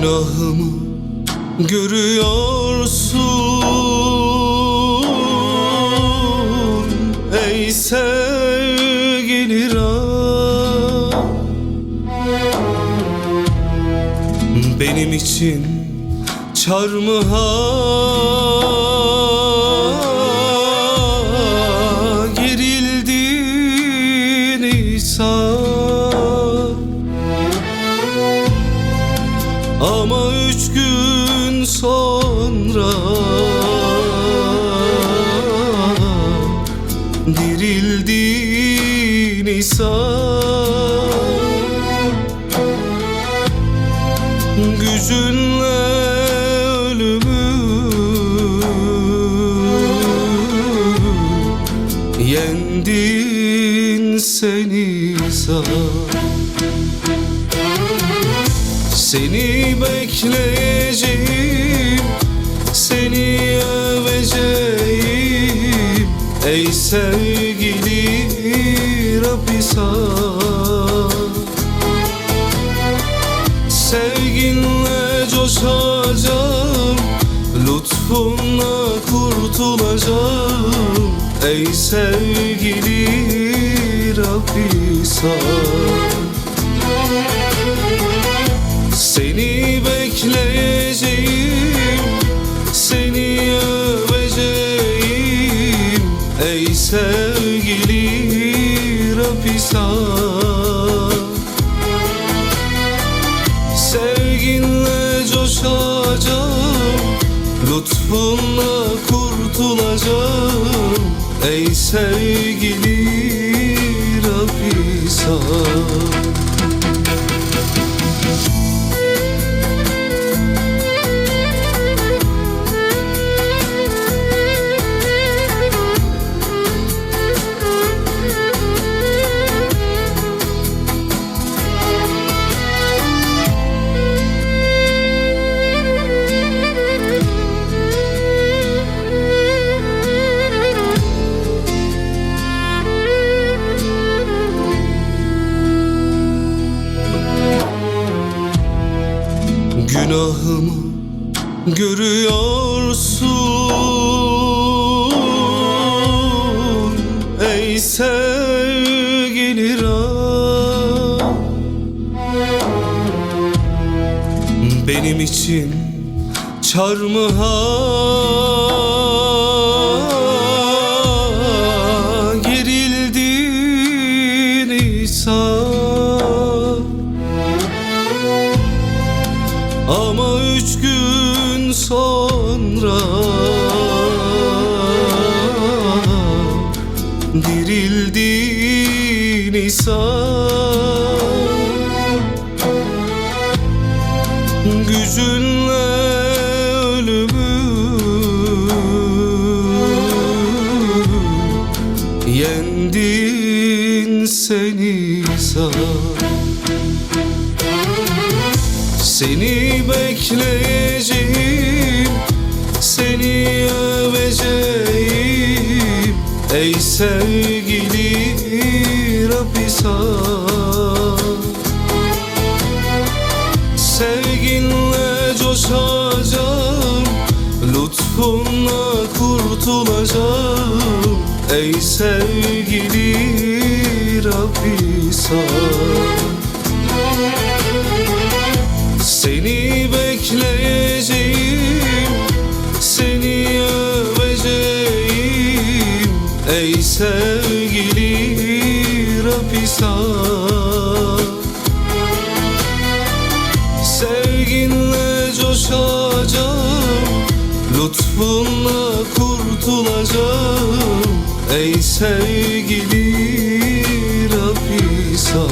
Günahımı görüyorsun. Ey sevgili Rab Benim için çarmıha üç gün sonra. Dirildin İsa. Gücünle ölümü. Yendin sen İsa seni bekleyeceğim Seni öveceğim. Ey sevgili Rabbisa Sevginle coşacağım Lütfunla kurtulacağım. Ey sevgili seni sevgili Rabbisa Sevginle coşacağım Lütfunla kurtulacağım. Ey sevgili Günahımı görüyorsun. Ey sevgili Rab Benim için çarmıha sonra Dirildin İsa. Gücünle ölümü Yendin sen İsa seni bekleyeceğim Seni öveceğim. Ey sevgili Rabbisa Sevginle coşacağım Lütfunla kurtulacağım. Ey sevgili seni bekleyeceğim. Seni öveceğim. Ey sevgili Rabbisa Sevginle coşacağım. Lütfunla kurtulacağım. Ey sevgili Rabbisa